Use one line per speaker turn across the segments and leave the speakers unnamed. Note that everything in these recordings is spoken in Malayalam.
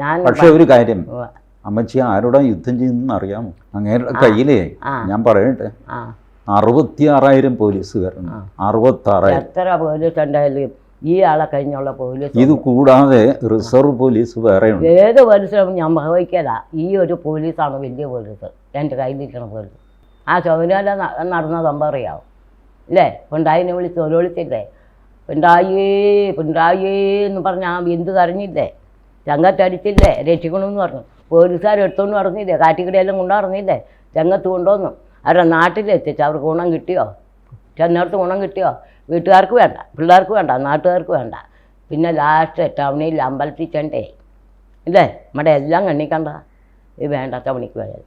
ഞാൻ
പക്ഷെ ഒരു കാര്യം. അമ്മച്ചി ആരോടാ യുദ്ധം ചെയ്യുന്ന അറിയാമോ? അങ്ങേരുടെ കയ്യിലേ ഞാൻ പറയട്ടെ. അറുപത്തി ആറായിരം പോലീസുകാരുണ്ട് അറുപത്തി ആറായിരം
എത്ര പോലീസ് ഉണ്ടായാലും ഈ ആളെ കഴിഞ്ഞുള്ള പോലീസ്
ഇത് കൂടാതെ റിസർവ് പോലീസ് വേറെ
ഏത് പോലീസും ഞാൻ വഹിക്കല. ഈ ഒരു പോലീസാണ് വലിയ പോലീസ്. എന്റെ നിൽക്കുന്ന പോലീസ്. ആ ശബരിമല ന- നടന്ന സംഭവം അറിയാവും? അല്ലേ പിണ്ടായിനെ വിളിച്ച് ഒരു വിളിച്ചില്ലേ പിണ്ടായേ പിണ്ടായേ എന്ന് പറഞ്ഞ് ആ ബിന്ദു കരഞ്ഞില്ലേ? ചങ്കത്തടിച്ചില്ലേ രക്ഷിക്കണമെന്ന് പറഞ്ഞു. പോലീസുകാർ എടുത്തോണ്ട് നടന്നില്ലേ? കാറ്റിക്കടയെല്ലാം കൊണ്ടു നടന്നില്ലേ? രംഗത്ത് കൊണ്ടുവന്നു. അവരുടെ നാട്ടിലെത്തിച്ച് അവർക്ക് ഗുണം കിട്ടിയോ? ചെന്നിടത്ത് ഗുണം കിട്ടിയോ? വീട്ടുകാർക്ക് വേണ്ട. പിള്ളേർക്ക് വേണ്ട. നാട്ടുകാർക്ക് വേണ്ട. പിന്നെ ലാസ്റ്റ് ടൗണിൽ അമ്പലത്തിൽ ചെണ്ടേ. ഇല്ലേ? നമ്മുടെ എല്ലാം കണ്ണിക്കണ്ട. ഇത് വേണ്ട ടൗണിക്ക് പോയത്.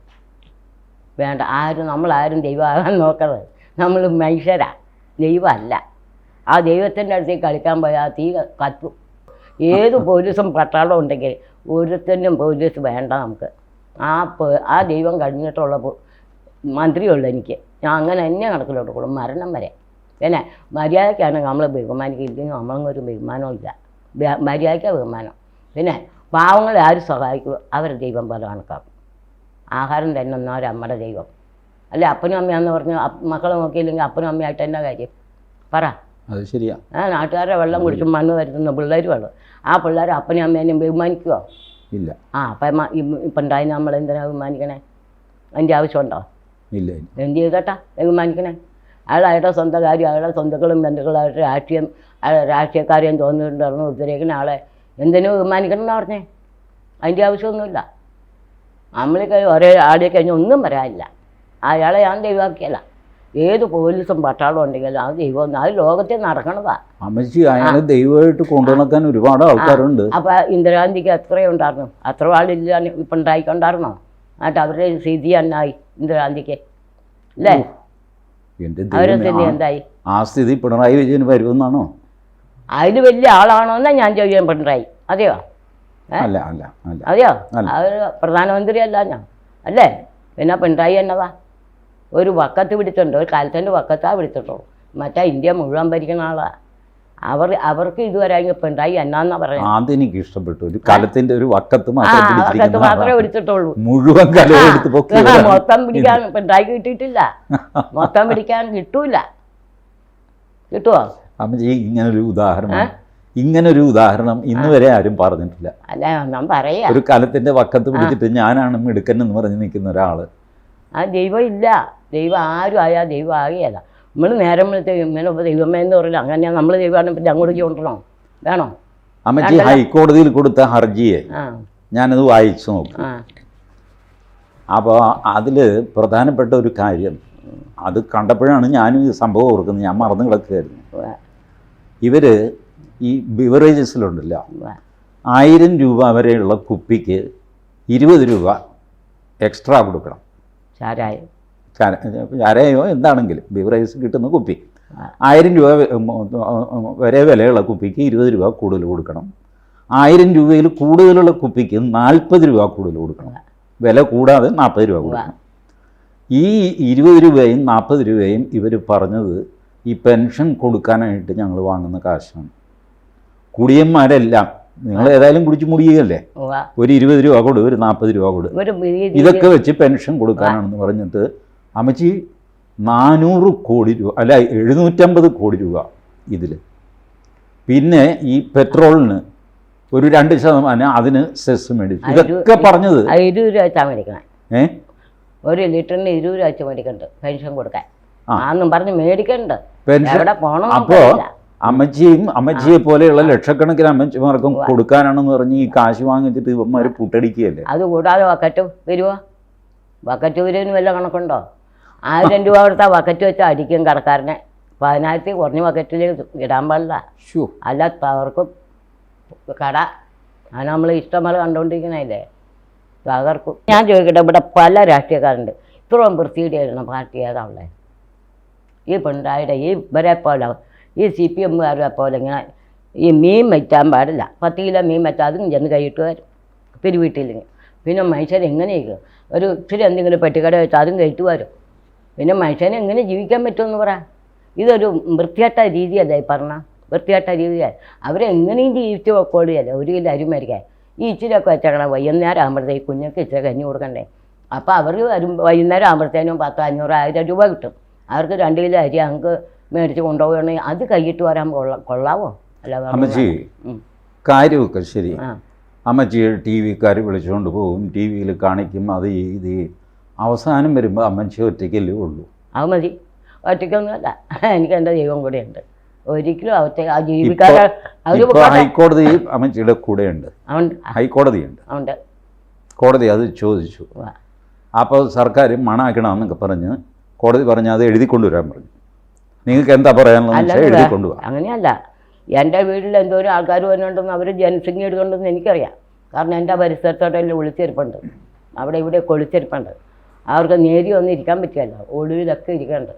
വേണ്ട. ആരും നമ്മളാരും ദൈവമാകാൻ നോക്കരുത്. നമ്മൾ മനുഷ്യരാ. ദൈവമല്ല. ആ ദൈവത്തിന്റെ അടുത്തേക്ക് കളിക്കാൻ പോയാൽ തീ കത്തും. ഏത് പോലീസും പട്ടാളം ഉണ്ടെങ്കിൽ ഒരുത്തനും പോലീസ് വേണ്ട നമുക്ക്. ആ ആ ദൈവം കഴിഞ്ഞിട്ടുള്ള മന്ത്രിയുള്ളൂ എനിക്ക്. ഞാൻ അങ്ങനെ തന്നെ കണക്കിലോട്ട് കൊള്ളും മരണം വരെ. പിന്നെ മര്യാദയ്ക്കാണ് നമ്മൾ ബഹുമാനിക്കില്ലെങ്കിൽ ബഹുമാനവും ഇല്ല മര്യാദയ്ക്കാണ് ബഹുമാനം. പിന്നെ പാവങ്ങളെ ആര് സഹായിക്കും? അവരുടെ ദൈവം പോലെ കണക്കാക്കും. ആഹാരം തന്നുന്നവർ അമ്മയുടെ ദൈവം. അല്ലെ? അപ്പനും അമ്മയാന്ന് പറഞ്ഞു മക്കളെ നോക്കിയില്ലെങ്കിൽ അപ്പനും അമ്മയായിട്ട് എന്നാ കാര്യം? പറ.
അത് ശരിയാ.
ആ നാട്ടുകാരെ വെള്ളം കുടിച്ചും മണ്ണ് വരുത്തുന്ന പിള്ളേരുമാണ് ആ പിള്ളേർ അപ്പനും അമ്മേനെയും ബഹുമാനിക്കുമോ
ഇല്ല.
ആ അപ്പം ഇപ്പം ഉണ്ടായി നമ്മൾ എന്തിനാ ബഹുമാനിക്കണേ? അതിന്റെ ആവശ്യമുണ്ടോ?
ഇല്ല
എന്ത് ചെയ്തട്ടാ ബഹുമാനിക്കണേ? അയാൾ അയാളുടെ സ്വന്തം കാര്യം അയാളുടെ സ്വന്തക്കളും ബന്ധുക്കളായിട്ട് രാഷ്ട്രീയം അയാൾ രാഷ്ട്രീയക്കാരെയും തോന്നിയിട്ടുണ്ടായിരുന്നു ഉദ്ധരിക്കുന്ന ആളെ എന്തിനു ബഹുമാനിക്കണം എന്ന് പറഞ്ഞേ? അതിന്റെ ആവശ്യമൊന്നുമില്ല. നമ്മളെ കഴിഞ്ഞ് ഒരേ ആടെ കഴിഞ്ഞ് ഒന്നും പറയാനില്ല. അയാളെ ഞാൻ ദൈവമാക്കിയല്ല. ഏത് പോലീസും പട്ടാളം ഉണ്ടെങ്കിലും അത് ദൈവം അത് ലോകത്തിൽ നടക്കണതാ.
അമ്മച്ചി അയാളെ ദൈവമായിട്ട് കൊണ്ടുനടക്കാൻ ഒരുപാട് ആൾക്കാരുണ്ട്.
അപ്പൊ ഇന്ദിരാഗാന്ധിക്ക് എത്രയുണ്ടായിരുന്നു അത്ര ആളില്ല ഇപ്പം ഉണ്ടായിക്കൊണ്ടായിരുന്നോ? എന്നിട്ട് അവരുടെ സ്ഥിതി എന്നായി ഇന്ദിരാഗാന്ധിക്ക്. അല്ലേ? അവരുടെ സ്ഥിതി എന്തായി?
ആ സ്ഥിതി പിണറായി വിജയൻ വരുമെന്നാണോ?
അതിൽ വലിയ ആളാണോ എന്നാ ഞാൻ ചോദിക്കാൻ പിണറായി. അതെയോ?
അല്ല അല്ല അല്ല.
അതെയോ? അവർ പ്രധാനമന്ത്രി അല്ല ഞാൻ. അല്ലേ? പിന്നെ പിണറായി എന്നതാ? ഒരു വക്കത്ത് പിടിച്ചിട്ടുണ്ട് ഒരു കാലത്തിന്റെ വക്കത്താ പിടിച്ചിട്ടുള്ളൂ. മറ്റേ ഇന്ത്യ മുഴുവൻ ഭരിക്കുന്ന ആളാ. അവർ അവർക്ക് ഇതുവരെ പെണ്ടായി എന്നാന്നാ പറയുന്നത്
അതെനിക്ക് ഇഷ്ടപ്പെട്ടു. ഒരു കലത്തിന്റെ ഒരു വക്കത്ത്
വക്കത്ത് മാത്രമേ
ആളാണ്.
പിടിച്ചിട്ടുള്ളൂ.
മുഴുവൻ
മൊത്തം പിടിക്കാൻ പെണ്ടായി കിട്ടിയിട്ടില്ല. മൊത്തം പിടിക്കാൻ കിട്ടൂല. കിട്ടുമോ
ഇങ്ങനെ ഇങ്ങനൊരു ഉദാഹരണം. ഇങ്ങനൊരു ഉദാഹരണം ഇന്ന് വരെ ആരും പറഞ്ഞിട്ടില്ല.
അല്ല ഞാൻ പറയാ.
ഒരു കാലത്തിന്റെ വക്കത്ത് പിടിച്ചിട്ട് ഞാനാണ് മിടുക്കൻ എന്ന് പറഞ്ഞ് നിൽക്കുന്ന ഒരാൾ.
ആ ദൈവം ഇല്ല. ദൈവം ആരും ആയാൽ ദൈവം ആകെയല്ല. നമ്മൾ നേരം വിളിച്ച് ഇങ്ങനെ ദൈവമേ എന്ന് പറയില്ല. അങ്ങനെ നമ്മൾ ദൈവമാണ് പിന്നെ അങ്ങോട്ട് കൊണ്ടണോ. വേണോ?
അമ്മച്ചി ഹൈക്കോടതിയിൽ കൊടുത്ത ഹർജിയെ ഞാനത് വായിച്ചു നോക്കി. അപ്പോൾ അതിൽ പ്രധാനപ്പെട്ട ഒരു കാര്യം അത് കണ്ടപ്പോഴാണ് ഞാനും ഈ സംഭവം ഓർക്കുന്നത്. ഞാൻ മറന്നു കിടക്കുകയായിരുന്നു. ഇവർ ഈ ബിവറേജസിലുണ്ടല്ലോ. ആയിരം രൂപ വരെയുള്ള കുപ്പിക്ക് ഇരുപത് രൂപ എക്സ്ട്രാ കൊടുക്കണം.
ചാരായം.
ആരെയോ എന്താണെങ്കിലും ബിവറേജസ് കിട്ടുന്ന കുപ്പി. ആയിരം രൂപ വരെ വിലയുള്ള കുപ്പിക്ക് ഇരുപത് രൂപ കൂടുതൽ കൊടുക്കണം. ആയിരം രൂപയിൽ കൂടുതലുള്ള കുപ്പിക്ക് നാൽപ്പത് രൂപ കൂടുതൽ കൊടുക്കണം. വില കൂടാതെ നാൽപ്പത് രൂപ കൊടുക്കണം. ഈ ഇരുപത് രൂപയും നാൽപ്പത് രൂപയും ഇവർ പറഞ്ഞത് ഈ പെൻഷൻ കൊടുക്കാനായിട്ട് ഞങ്ങൾ വാങ്ങുന്ന കാശാണ്. കുടിയന്മാരെല്ലാം നിങ്ങൾ ഏതായാലും കുടിച്ച് മുടിയുകയല്ലേ? ഒരു ഇരുപത് രൂപ കൊടു ഒരു നാൽപ്പത് രൂപ കൊടു. ഇതൊക്കെ വെച്ച് പെൻഷൻ കൊടുക്കാനാണെന്ന് പറഞ്ഞിട്ട് അമ്മച്ചി നാനൂറ് കോടി രൂപ അല്ല എഴുന്നൂറ്റമ്പത് കോടി രൂപ ഇതിൽ പിന്നെ ഈ പെട്രോളിന് ഒരു രണ്ട് ശതമാനം അതിന് സെസ് മേടിച്ചു. ഇതൊക്കെ പറഞ്ഞത്
ഇരുപത് രൂപ വെച്ചാൽ മേടിക്കണം.
ഏ?
ഒരു ലിറ്ററിന് ഇരുപത് രൂപ വെച്ച് മേടിക്കണ്ട് പെൻഷൻ കൊടുക്കാൻ. ആന്നും പറഞ്ഞ് മേടിക്കണ്ട്.
പെൻഷൻ
എവിടെ പോകണം
അപ്പോ അമ്മച്ചിയും അമ്മച്ചിയെ പോലെയുള്ള ലക്ഷക്കണക്കിന് അമ്മച്ചിമാർക്കും കൊടുക്കാനാണെന്ന് പറഞ്ഞ് ഈ കാശ് വാങ്ങിച്ചിട്ട് ഇവന്മാർ പുട്ടടിക്കുകയല്ലേ?
അത് കൂടാതെ വക്കറ്റ് വരുമോ വക്കറ്റ് വരുവിന് വല്ല കണക്കുണ്ടോ? ആയിരം രൂപ കൊടുത്താൽ വക്കറ്റ് വെച്ചാൽ അടിക്കും കടക്കാരനെ. പതിനായിരത്തി കുറഞ്ഞ വക്കറ്റിൽ ഇടാൻ പാടില്ല.
ഷോ
അല്ല തകർക്കും കട. അത് നമ്മൾ ഇഷ്ടം പോലെ കണ്ടുകൊണ്ടിരിക്കണല്ലേ തകർക്കും ഞാൻ ചോദിക്കട്ടെ ഇവിടെ പല രാഷ്ട്രീയക്കാരുണ്ട്. ഇത്രയും വൃത്തിയുടെ പാർട്ടി ഏതാ ഉള്ളത് ഈ പിണറായിയുടെ ഈ ഇവരെ പോലെ ഈ സി പി എമ്മുകാരെ പോലെ ഇങ്ങനെ ഈ മീൻ വെച്ചാൻ പാടില്ല. പത്ത് കിലോ മീൻ വെച്ചാൽ അതും ചെന്ന് കൈയിട്ട് വരും. പിരിവീട്ടില്ലെങ്കിൽ പിന്നെ മനുഷ്യരെങ്ങനെയൊക്കെ ഒരു ഇച്ചിരി എന്തെങ്കിലും പെട്ടിക്കട വെച്ചാൽ അതും കയറ്റ് വരും. പിന്നെ മനുഷ്യനെ എങ്ങനെ ജീവിക്കാൻ പറ്റുമെന്ന് പറ. ഇതൊരു വൃത്തിയാട്ട രീതിയല്ലേ പറഞ്ഞ. വൃത്തിയാട്ട രീതിയാണ് അവരെങ്ങനെയും ജീവിച്ച് വെക്കോളിയല്ല ഒരു കിലോ അരിമരിക്കാൻ ഈ ഇച്ചിരിയൊക്കെ വെച്ചേക്കണം വൈകുന്നേരം ആകുമ്പോഴത്തേക്ക് കുഞ്ഞൊക്കെ ഇച്ചിരി കഞ്ഞി കൊടുക്കണ്ടേ. അപ്പോൾ അവർ വരും വൈകുന്നേരം ആകുമ്പോഴത്തേനും പത്ത് അഞ്ഞൂറ് ആയിരം രൂപ കിട്ടും. അവർക്ക് രണ്ട് കിലോ അരി അങ്ങ് മേടിച്ച് കൊണ്ടുപോവുകയാണെങ്കിൽ അത് കൈയിട്ട് വരാൻ കൊള്ള കൊള്ളാവോ? അല്ല
അമ്മച്ചി. കാര്യമൊക്കെ ശരി.
ആ.
അമ്മച്ചി ടി വിക്കാർ വിളിച്ചുകൊണ്ട് പോകും ടി വിയിൽ കാണിക്കും അത് ഇത്. അവസാനം വരുമ്പോൾ അമ്മച്ചി ഒറ്റയ്ക്കല്ലേ ഉള്ളൂ.
അത് മതി. ഒറ്റയ്ക്കൊന്നുമല്ല. എനിക്ക് എന്റെ ദൈവം കൂടെ ഉണ്ട് ഒരിക്കലും അവത്തെ ആ ജീവിക്കാതെ
ഹൈക്കോടതി അമ്മച്ചിയുടെ കൂടെയുണ്ട്. ഹൈക്കോടതിയുണ്ട്.
അവണ്ട്
കോടതി അത് ചോദിച്ചു. അപ്പോൾ സർക്കാർ മണാക്കണമെന്നൊക്കെ പറഞ്ഞ് കോടതി പറഞ്ഞ് അത് എഴുതി കൊണ്ടുവരാൻ പറഞ്ഞു. നിങ്ങൾക്ക് എന്താ പറയാനുള്ളത് എഴുതി കൊണ്ടുപോകാം
അങ്ങനെയല്ല. എന്റെ വീട്ടിൽ എന്തോരം ആൾക്കാർ വരുന്നുണ്ടെന്ന് അവർ ജനസംഖ്യ എടുക്കുന്നുണ്ടെന്ന് എനിക്കറിയാം. കാരണം എന്റെ പരിസരത്തോട്ടെല്ലാം ഒളിച്ചെരുപ്പുണ്ട് അവിടെ ഇവിടെ കൊളിച്ചിരിപ്പുണ്ട്. അവർക്ക് നേരി ഒന്നും ഇരിക്കാൻ പറ്റിയല്ല ഒടുവിലൊക്കെ ഇരിക്കുന്നുണ്ട്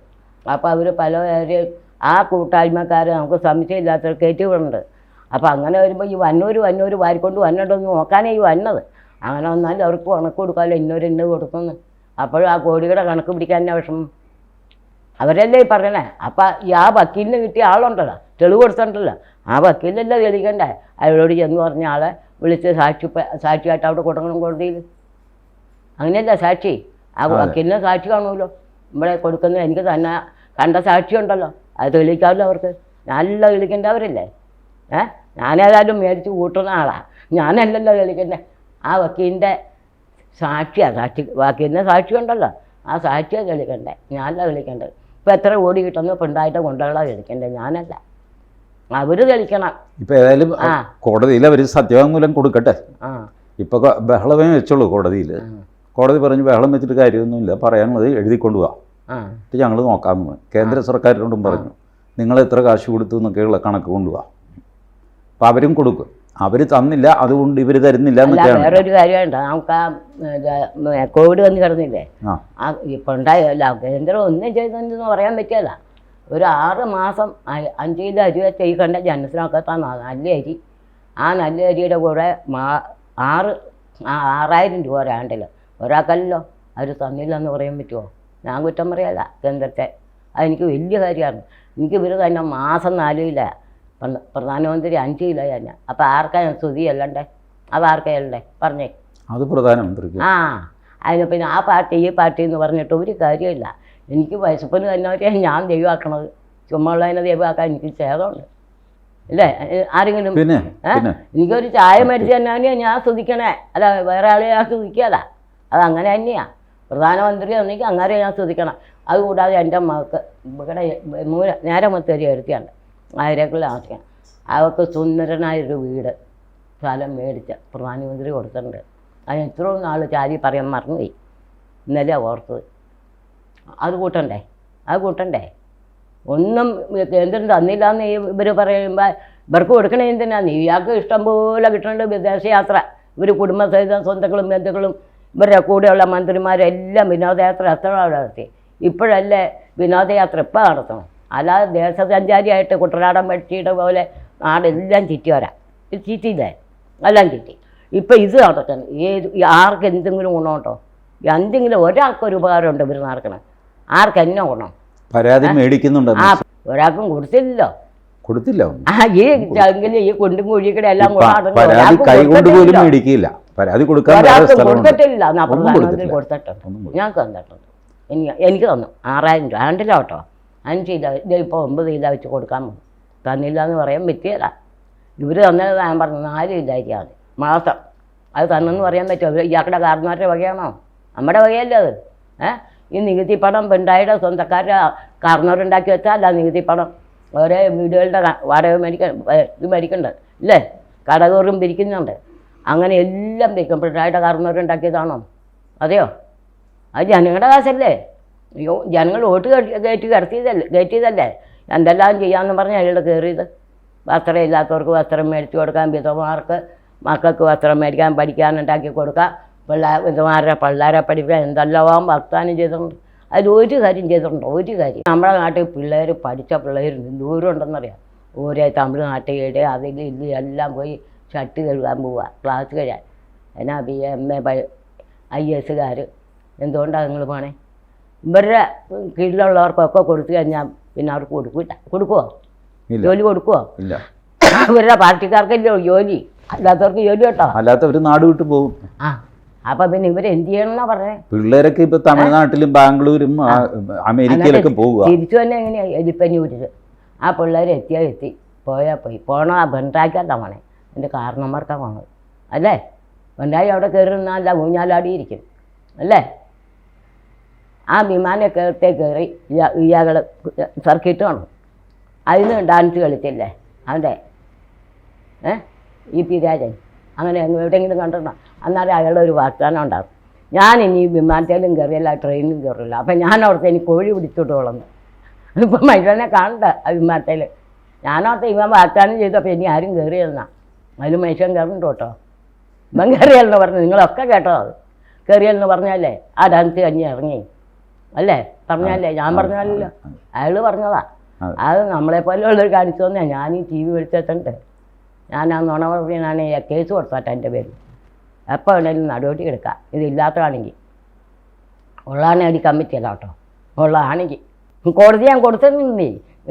അപ്പോൾ അവർ പല പേര് ആ കൂട്ടായ്മക്കാർ നമുക്ക് സംശയമില്ലാത്തവർ കയറ്റി വിടുന്നുണ്ട് അപ്പോൾ അങ്ങനെ വരുമ്പോൾ ഈ വന്നൂർ വന്നൂർ വാരിക്കൊണ്ട് വന്നിട്ടൊന്ന് നോക്കാനേ ഈ വന്നത്. അങ്ങനെ വന്നാൽ അവർക്ക് കണക്ക് കൊടുക്കാമല്ലോ ഇന്നൊരു ഇന്ന് കൊടുക്കുന്നു അപ്പോഴും ആ കോടിയുടെ കണക്ക് പിടിക്കാൻ തന്നെ വിഷമം? അവരല്ലേ ഈ പറയണേ? അപ്പം ഈ ആ വക്കീലിന് കിട്ടിയ ആളുണ്ടല്ലോ തെളിവ് കൊടുത്തിട്ടുണ്ടല്ലോ. ആ വക്കീലല്ലേ തെളിയിക്കണ്ടേ? അയാളോട് ചെന്ന് പറഞ്ഞ ആളെ വിളിച്ച് സാക്ഷി സാക്ഷിയായിട്ട് അവിടെ കൊടുക്കണം കോടതിയിൽ. അങ്ങനെയല്ല സാക്ഷി? ആ. വക്കീലിന് സാക്ഷി കാണുമല്ലോ. ഇവിടെ കൊടുക്കുന്ന എനിക്ക് തന്നെ കണ്ട സാക്ഷി ഉണ്ടല്ലോ അത് തെളിയിക്കാമല്ലോ അവർക്ക്. നല്ല തെളിയിക്കേണ്ടവരല്ലേ? ഏ? ഞാനേതായാലും മേടിച്ച് കൂട്ടുന്ന ആളാണ് ഞാനല്ലല്ലോ തെളിയിക്കണ്ടേ. ആ വക്കീലിന്റെ സാക്ഷിയാണ് സാക്ഷി വക്കീലിന് സാക്ഷി ഉണ്ടല്ലോ ആ സാക്ഷിയാണ് തെളിയിക്കണ്ടേ. ഞാനല്ല തെളിയിക്കേണ്ടത്. ഇപ്പം എത്ര ഓടി കിട്ടുന്നു? പെണ്ണായിട്ട് കൊണ്ടുള്ള തെളിക്കണ്ടേ ഞാനല്ല. അവർ തെളിക്കണം
ഇപ്പം ഏതായാലും
ആ.
കോടതിയിൽ അവർ സത്യവാങ്മൂലം കൊടുക്കട്ടെ.
ആ.
ഇപ്പോൾ ബഹളമേ വെച്ചോളൂ കോടതിയിൽ. കോടതി പറഞ്ഞു ബഹളം വെച്ചിട്ട് കാര്യമൊന്നുമില്ല. പറയാനുള്ളത് എഴുതിക്കൊണ്ടു
ആ.
എന്നിട്ട് ഞങ്ങൾ നോക്കാമെന്ന് കേന്ദ്ര സർക്കാരിനോടും പറഞ്ഞു. നിങ്ങൾ എത്ര കാശ് കൊടുത്തു എന്നൊക്കെയുള്ള കണക്ക് കൊണ്ടുപോകാം അപ്പം അവരും കൊടുക്കും. അവർ തന്നില്ല അതുകൊണ്ട് ഇവർ തരുന്നില്ല
വേറൊരു കാര്യമുണ്ട് നമുക്ക് ആ കോവിഡ് വന്ന് കിടന്നില്ലേ?
ആ.
ഇപ്പം ഉണ്ടായല്ല കേന്ദ്രം ഒന്നും ചെയ്തെന്ന് പറയാൻ പറ്റിയല്ല. ഒരു ആറ് മാസം അഞ്ച് കിലോ അരി വെച്ച് ഈ കണ്ട ജനസിനൊക്കെ തന്ന നല്ല അരി. ആ നല്ല അരിയുടെ കൂടെ മാ ആറ് ആറായിരം രൂപ ഒരാണ്ടിൽ ഒരാൾക്കല്ലോ അവർ തന്നില്ല എന്ന് പറയാൻ പറ്റുമോ ഞാൻ കുറ്റം പറയല്ല കേന്ദ്രത്തെ അതെനിക്ക് വലിയ കാര്യമാണ്. എനിക്ക് ഇവർ തന്നെ മാസം നാലുമില്ല പ്രധാനമന്ത്രി അഞ്ച് കിലോ തന്നെ. അപ്പോൾ ആർക്കാ സ്തുതി അല്ലണ്ടേ അത് ആർക്കാ അല്ലണ്ടേ പറഞ്ഞേ.
അത് പ്രധാനമന്ത്രി
ആ അതിന് പിന്നെ ആ പാർട്ടി ഈ പാർട്ടി എന്ന് പറഞ്ഞിട്ട് ഒരു കാര്യമില്ല. എനിക്ക് വയസ്സപ്പന് തന്നെ ഞാൻ ദൈവമാക്കണത്. ചുമ്മാ ഉള്ളതിനെ ദൈവമാക്കാൻ എനിക്ക് ഛേദമുണ്ട്. അല്ലേ ആരെങ്കിലും?
പിന്നെ?
എനിക്കൊരു ചായ മേടിച്ച് തന്നെ ഞാൻ സ്തുതിക്കണേ. അല്ല വേറെ ആളെ ഞാൻ സ്തുതിക്കല അത് അങ്ങനെ തന്നെയാണ് പ്രധാനമന്ത്രി ഒന്നെങ്കിൽ അങ്ങനെ ഞാൻ ശ്രദ്ധിക്കണം. അതുകൂടാതെ എന്റെ മകൾക്ക് ഇവിടെ മൂല നേരെ മൊത്തരി എടുത്തിയാണ് ആയിരക്കുള്ള ആവശ്യം അവർക്ക് സുന്ദരനായൊരു വീട്. സ്ഥലം മേടിച്ച പ്രധാനമന്ത്രി കൊടുത്തിട്ടുണ്ട്. അതിന് ഇത്രയും നാൾ ചാരി പറയാൻ മറന്നുപോയി. ഇന്നലെ ഓർത്തത്. അത് കൂട്ടണ്ടേ? അത് കൂട്ടണ്ടേ? ഒന്നും കേന്ദ്രം തന്നില്ല എന്ന് ഇവർ പറയുമ്പോൾ ഇവർക്ക് കൊടുക്കണേ എന്തിനാണ് ഇയാൾക്ക് ഇഷ്ടം പോലെ കിട്ടുന്നുണ്ട് വിദേശയാത്ര. ഇവർ കുടുംബസഹിതം സ്വന്തങ്ങളും ബന്ധുക്കളും ഇവരുടെ കൂടെയുള്ള മന്ത്രിമാരെല്ലാം വിനോദയാത്ര എത്ര നടത്തി? ഇപ്പോഴല്ലേ വിനോദയാത്ര ഇപ്പം നടത്തണം. അല്ലാതെ ദേശസഞ്ചാരിയായിട്ട് കുട്ടനാടൻ പക്ഷിയുടെ പോലെ നാടെല്ലാം ചുറ്റി വരാം. ഇത് ചുറ്റിയില്ലേ? എല്ലാം ചുറ്റി. ഇപ്പം ഇത് നടക്കണം. ഏത് ആർക്ക് എന്തെങ്കിലും ഗുണമുണ്ടോ എന്തെങ്കിലും ഒരാൾക്കൊരു ഉപകാരമുണ്ട് ഇവർ നടക്കണം? ആർക്ക് എന്നെ ഗുണം?
പരാതി മേടിക്കുന്നുണ്ട്
ആ ഒരാൾക്കും കൊടുത്തില്ലല്ലോ.
കൊടുത്തില്ല.
ഈ എങ്കിലും ഈ കുണ്ടും കുഴിക്കടെ എല്ലാം
പരാതി കൈ കൊണ്ട് പോലും. മേടിക്കില്ല. പരാതി കൊടുക്കാൻ
കൊടുത്തിട്ടില്ല. പ്രധാനമന്ത്രി കൊടുത്തിട്ടുണ്ട്. ഞാൻ തന്നിട്ടുണ്ട്. എനിക്ക് എനിക്ക് തന്നു. ആറായിരം രൂപ. ആണ്ടില്ല കേട്ടോ. അഞ്ച് ഇതാ ഇപ്പോൾ ഒമ്പത് ഇതാ വെച്ച് കൊടുക്കാൻ തന്നില്ല എന്ന് പറയാൻ പറ്റിയല്ല ഇവർ തന്നത് ഞാൻ പറഞ്ഞു നാല് അരിയാണ് മാസം അത് തന്നെന്ന് പറയാൻ പറ്റുമോ? ഇവർ ഇയാളുടെ കാരണവരുടെ വകയാണോ? നമ്മുടെ വകയല്ലേ അത്. ഏഹ് ഈ നികുതി പണം പിണ്ടായുടെ സ്വന്തക്കാരുടെ കാരണവരുണ്ടാക്കി വെച്ചാൽ അല്ല നികുതി പണം. ഓരോ വീടുകളുടെ വാടക മേടിക്ക ഇത് മേടിക്കണ്ട? ഇല്ലേ? കടകോറും പിരിക്കുന്നുണ്ട്. അങ്ങനെ എല്ലാം വെക്കും പിണറായിയുടെ കാർന്നവരുണ്ടാക്കിയതാണോ അതെയോ? അത് ജനങ്ങളുടെ കാശല്ലേ? അയ്യോ ജനങ്ങൾ വോട്ട് കയറ്റി കിടത്തിയതല്ലേ കയറ്റിയതല്ലേ? എന്തെല്ലാം ചെയ്യാമെന്ന് പറഞ്ഞ് അയാളുടെ കയറിയത്. വസ്ത്രം ഇല്ലാത്തവർക്ക് വസ്ത്രം മേടിച്ചു കൊടുക്കാൻ വിധവമാർക്ക് മക്കൾക്ക് വസ്ത്രം മേടിക്കാൻ പഠിക്കാൻ ഉണ്ടാക്കി കൊടുക്കാം. പിള്ളേർ വിധവമാരുടെ പിള്ളേരെ പഠിപ്പിക്കാൻ എന്തെല്ലാം വാഗ്ദാനം ചെയ്തിട്ടുണ്ട്. അതിൽ ഒരു കാര്യം ചെയ്തിട്ടുണ്ട്? ഒരു കാര്യം. നമ്മുടെ നാട്ടിൽ പിള്ളേർ പഠിച്ച പിള്ളേർ ദൂരം ഉണ്ടെന്നറിയാം. ഓരോ തമിഴ്നാട്ടിലെ അതിൽ ഇത് എല്ലാം പോയി ഷർട്ട് കഴുകാൻ പോവുക ക്ലാസ് കഴിയാൻ. എന്നാ ബി എം എ ഐ എസ്സുകാർ എന്തുകൊണ്ടാണ് നിങ്ങൾ പോണേ? ഇവരുടെ കീഴിലുള്ളവർക്കൊക്കെ കൊടുത്തു കഴിഞ്ഞാൽ പിന്നെ അവർക്ക് കൊടുക്കില്ല കൊടുക്കുമോ ജോലി കൊടുക്കുമോ
ഇല്ല.
ഇവരുടെ പാർട്ടിക്കാർക്കല്ലോ ജോലി. അല്ലാത്തവർക്ക് ജോലി കേട്ടോ?
അല്ലാത്തവർ നാട് വിട്ടു പോകും.
ആ. അപ്പൊ പിന്നെ ഇവർ എന്ത് ചെയ്യണമെന്നാ പറഞ്ഞത്
പിള്ളേരൊക്കെ ഇപ്പൊ തമിഴ്നാട്ടിലും ബാംഗ്ലൂരും അമേരിക്കയിലൊക്കെ പോവുക.
തിരിച്ചു തന്നെ എങ്ങനെയാ? എലിപ്പഞ്ഞൂരിൽ ആ പിള്ളേർ എത്തിയാൽ എത്തി. പോയാൽ പോയി. പോണ? ആ ബണ്ടായിക്കല്ല പോണേ എന്റെ കാരണന്മാർക്കാണ് വാങ്ങുന്നത് അല്ലേ? വണ്ടായി അവിടെ കയറുന്നല്ല ഊഞ്ഞാലാടിയിരിക്കും. അല്ലേ? ആ വിമാനത്തെ കയറത്തെ കയറി ഇയാൾ സർക്കിട്ട് വേണം അതിന് ഡാൻസ് കളിച്ചില്ലേ? അവന്റെ ഏ? ഇ പി രാജൻ അങ്ങനെ അങ്ങ് എവിടെയെങ്കിലും കണ്ടിട്ടുണ്ടോ? അന്നേരം അയാളുടെ ഒരു വാഗ്ദാനം ഉണ്ടാകും. ഞാൻ ഇനി വിമാനത്തിലും കയറിയില്ല ട്രെയിനിലും കയറില്ല അപ്പം ഞാൻ ഓർത്ത് എനിക്ക് കോഴി പിടിച്ചിട്ടോളന്ന് ഇപ്പം മനുഷ്യനെ കാണണ്ട വിമാനത്തിൽ ഞാനോർത്ത് ഇവൻ വാഗ്ദാനം ചെയ്തപ്പോൾ ഇനി ആരും കയറിയെന്നാ അതിൽ മനുഷ്യൻ കയറുന്നുണ്ട് കേട്ടോ. ഇവൻ കയറിയല്ലെന്ന് പറഞ്ഞു. നിങ്ങളൊക്കെ കേട്ടോ അത്. കയറിയെന്ന് പറഞ്ഞാലേ ആ ഡാൻസ് കഞ്ഞി ഇറങ്ങി. അല്ലേ? പറഞ്ഞല്ലേ ഞാൻ പറഞ്ഞല്ലോ അയാൾ പറഞ്ഞതാ.
അത്
നമ്മളെ ഉള്ളൊരു കാണിച്ചു തന്നെയാണ് ഞാൻ ഈ ടി വി വിളിച്ചിട്ടുണ്ട്. ഞാൻ ആ നുണ പറഞ്ഞാണ് കേസ് കൊടുത്താട്ടെ എന്റെ പേരിൽ. എപ്പോൾ വേണേലും നടപടി എടുക്കാം. ഇതില്ലാത്തതാണെങ്കിൽ ഉള്ളതാണെങ്കിൽ കമ്മിറ്റി അല്ല കേട്ടോ. ഉള്ളതാണെങ്കിൽ കോടതി ഞാൻ കൊടുത്തിട്ടുണ്ട്.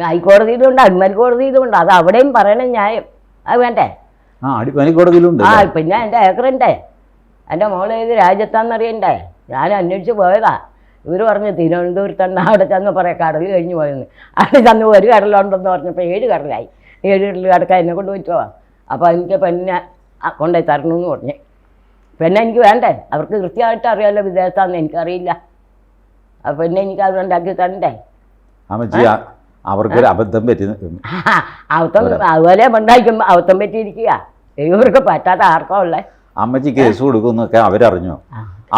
ഹൈക്കോടതിയിലുണ്ട് അടിമൽ കോടതിയിലുണ്ട് അത് അവിടെയും പറയണ ന്യായം. അത് വേണ്ടേ?
ആ
ആ പിന്നെ എന്റെ ഏക്കറുണ്ടേ എന്റെ മോളെ ഏത് രാജ്യത്താണെന്നറിയണ്ടേ? ഞാൻ അന്വേഷിച്ച് പോയതാ. ഇവർ പറഞ്ഞു തിരുവനന്തപുരത്താണ് അവിടെ ചെന്ന് പറയാം കടൽ കഴിഞ്ഞ് പോയെന്ന്. അവിടെ ചെന്ന് ഒരു കടലുണ്ടെന്ന് പറഞ്ഞപ്പോൾ ഏഴ് കടലായി. ഏഴ് കടൽ കിടക്കാൻ എന്നെ കൊണ്ട് പറ്റുമോ അപ്പോൾ എനിക്ക് പെണ്ണിനെ കൊണ്ടുപോയി തരണമെന്ന് പറഞ്ഞു. പെണ്ണെ എനിക്ക് വേണ്ടേ? അവർക്ക് കൃത്യമായിട്ട് അറിയാമല്ലോ വിദേശത്താണെന്ന്. എനിക്കറിയില്ല. ആ പെണ്ണെ എനിക്ക് അത് ഉണ്ടാക്കി തരണ്ടേ?
അവർക്കൊരു അബദ്ധം പറ്റി
അബദ്ധം അതുപോലെ ഉണ്ടായിരിക്കും അബദ്ധം പറ്റിയിരിക്കുക. ഇവർക്ക് പറ്റാത്ത ആർക്കാ ഉള്ളേ?
അമ്മച്ചി കേസ് കൊടുക്കുന്നൊക്കെ അവരറിഞ്ഞോ?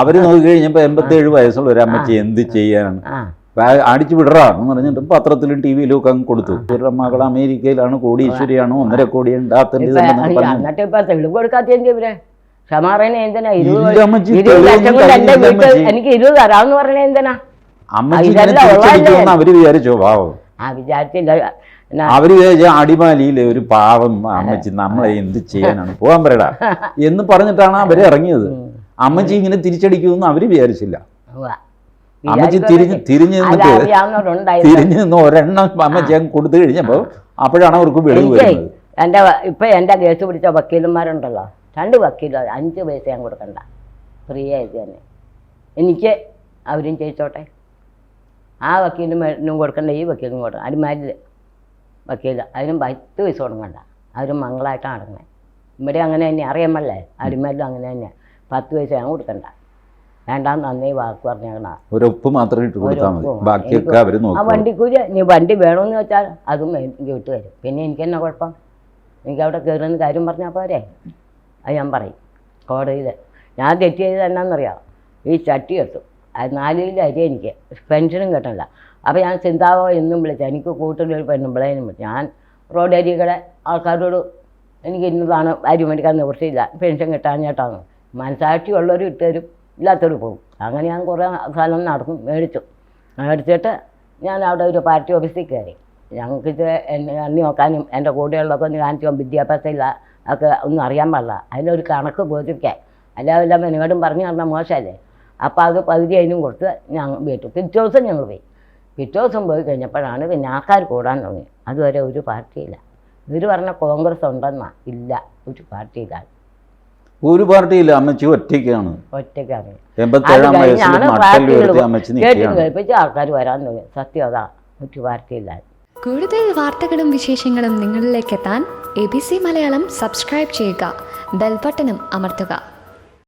അവർ നോക്കി കഴിഞ്ഞപ്പോ എൺപത്തേഴ് വയസ്സുള്ള ഒരു അമ്മച്ചി എന്ത് ചെയ്യാനാണ്? അടിച്ചു വിടറാ എന്ന് പറഞ്ഞിട്ട് പത്രത്തിലും ടി വിയിലും ഒക്കെ അങ്ങ് കൊടുത്തു. ഇവരുടെ മകൾ അമേരിക്കയിലാണ് കോടീശ്വരിയാണ് ഒന്നര കോടി ഉണ്ടാകത്തേണ്ടത്
എന്നിട്ട് ഇപ്പൊ തെളിവ് കൊടുക്കാത്ത എന്ത് ഇവർ? ക്ഷമാറേനെ എന്തിനാ? ഇരുപത്
അമ്മച്ചി,
ഇരുപത് ലക്ഷം കൊണ്ട് എന്റെ
തന്നില്ല
വീട്ടിൽ
അമ്മച്ചി.
എനിക്ക് ഇരുപത് തരാമെന്ന് പറഞ്ഞ എന്തിനാ?
അവർ വിചാരിച്ചോ?
ആ വിചാരിച്ചില്ല.
അവർ അടിമാലിയിലെ ഒരു പാവം അമ്മച്ചി നമ്മളെ എന്ത് ചെയ്യാനാണ്? പോകാൻ പറയടാ. എന്ന് പറഞ്ഞിട്ടാണ് അവർ ഇറങ്ങിയത്. അമ്മച്ചി ഇങ്ങനെ തിരിച്ചടിക്കുമെന്ന് അവർ വിചാരിച്ചില്ല. അമ്മച്ചി തിരിഞ്ഞ് തിരിഞ്ഞു നിന്നിട്ട് തിരിഞ്ഞു നിന്ന് ഒരെണ്ണം അമ്മച്ചി അങ്ങ് കൊടുത്തു കഴിഞ്ഞപ്പോ അപ്പോഴാണ് അവർക്ക് വെളിവ് വരുന്നത്.
എന്റെ ഇപ്പൊ എന്റെ കേസ് പിടിച്ച വക്കീലന്മാരുണ്ടല്ലോ. രണ്ട് വക്കീലോ അഞ്ച് പൈസ ഞാൻ കൊടുക്കണ്ട. ഫ്രീ ആയിട്ട് തന്നെ. എനിക്ക് അവരും ചെയ്യിച്ചോട്ടെ ആ വക്കീലിനും കൊടുക്കണ്ട ഈ വക്കീലിനും കൊടുക്കണം അടിമാരിൽ വക്കീൽ അതിനും പത്ത് പൈസ കൊടുക്കണ്ട. അവരും മംഗളായിട്ടാണ് നടക്കുന്നത് ഇവിടെ അങ്ങനെ തന്നെ. അറിയാമല്ലേ അടിമാരിലും അങ്ങനെ തന്നെ. പത്ത് പൈസ ഞാൻ കൊടുക്കണ്ട. വേണ്ടാന്ന് നന്നേ വാക്ക് പറഞ്ഞാ
ഒരു ഉപ്പ് മാത്രം ഇട്ട് കൊടുത്താൽ മതി. ബാക്കിയൊക്കെ നോക്കും
ആ വണ്ടിക്കൂലി നീ വണ്ടി വേണമെന്ന് വെച്ചാൽ അതും എനിക്ക് വിട്ട് തരും. പിന്നെ എനിക്ക് എന്നാ കുഴപ്പം? എനിക്ക് അവിടെ കയറുന്ന കാര്യം പറഞ്ഞാൽ പോരെ? അത് ഞാൻ പറയും. കോടതിയിൽ ഞാൻ തെറ്റ് ചെയ്തത് എന്നാന്നറിയാം? ഈ ചട്ടി അത് നാല് കിലോ അരി എനിക്ക്. പെൻഷനും കിട്ടണില്ല. അപ്പോൾ ഞാൻ ചിന്താവോ എന്നും വിളിച്ചു. എനിക്ക് കൂട്ടിലൊരു പെണ്ണുമ്പിളേനും വിളിച്ചു ഞാൻ റോഡ് അരികളെ ആൾക്കാരോട് എനിക്ക് ഇന്നതാണ് അരി മേടിക്കാൻ നിവൃത്തിയില്ല. പെൻഷൻ കിട്ടാഞ്ഞേട്ടാന്ന് മനസാക്ഷിയുള്ളവർ ഇട്ടുതരും ഇല്ലാത്തവർ പോകും അങ്ങനെ ഞാൻ കുറേ കാലം നടന്നു മേടിച്ചു. മേടിച്ചിട്ട് ഞാൻ അവിടെ ഒരു പാർട്ടി ഓഫീസിൽ കയറി. ഞങ്ങൾക്ക് എന്നെ അണ്ണി നോക്കാനും എന്റെ കൂടെയുള്ളതൊക്കെ ഒന്ന് കാണിച്ചു വിദ്യാഭ്യാസം ഇല്ല ഒക്കെ ഒന്നും അറിയാൻ പാടില്ല. അതിനൊരു കണക്ക് ബോധിക്കാൻ അല്ലാതെ എല്ലാം എന്നോടും പറഞ്ഞു നടന്ന മോശമല്ലേ? അപ്പോൾ അത് പകുതി അതിനും കൊടുത്ത് ഞങ്ങൾ വീട്ടു. പിറ്റേ ദിവസം ഞങ്ങൾ പോയി. പിറ്റേ ദിവസം പോയി കഴിഞ്ഞപ്പോഴാണ് പിന്നെ ആൾക്കാർ കൂടാൻ തുടങ്ങി. അതുവരെ ഒരു പാർട്ടിയില്ല. ഇവർ പറഞ്ഞ കോൺഗ്രസ് ഉണ്ടെന്നാ. ഇല്ല ഒരു പാർട്ടിയില്ല.
ഒരു പാർട്ടിയില്ല. അമ്മച്ചി ഒറ്റയ്ക്കാണ്.
ഒറ്റയ്ക്കാണ്. കേൾപ്പിച്ച് ആൾക്കാർ വരാൻ തുടങ്ങി. സത്യം അതാ ഒരു പാർട്ടിയില്ല.
കൂടുതൽ വാർത്തകളും വിശേഷങ്ങളും നിങ്ങളിലേക്ക് എത്താൻ A B C Malayalam subscribe ചെയ്യുക. ബെൽബട്ടനും അമർത്തുക.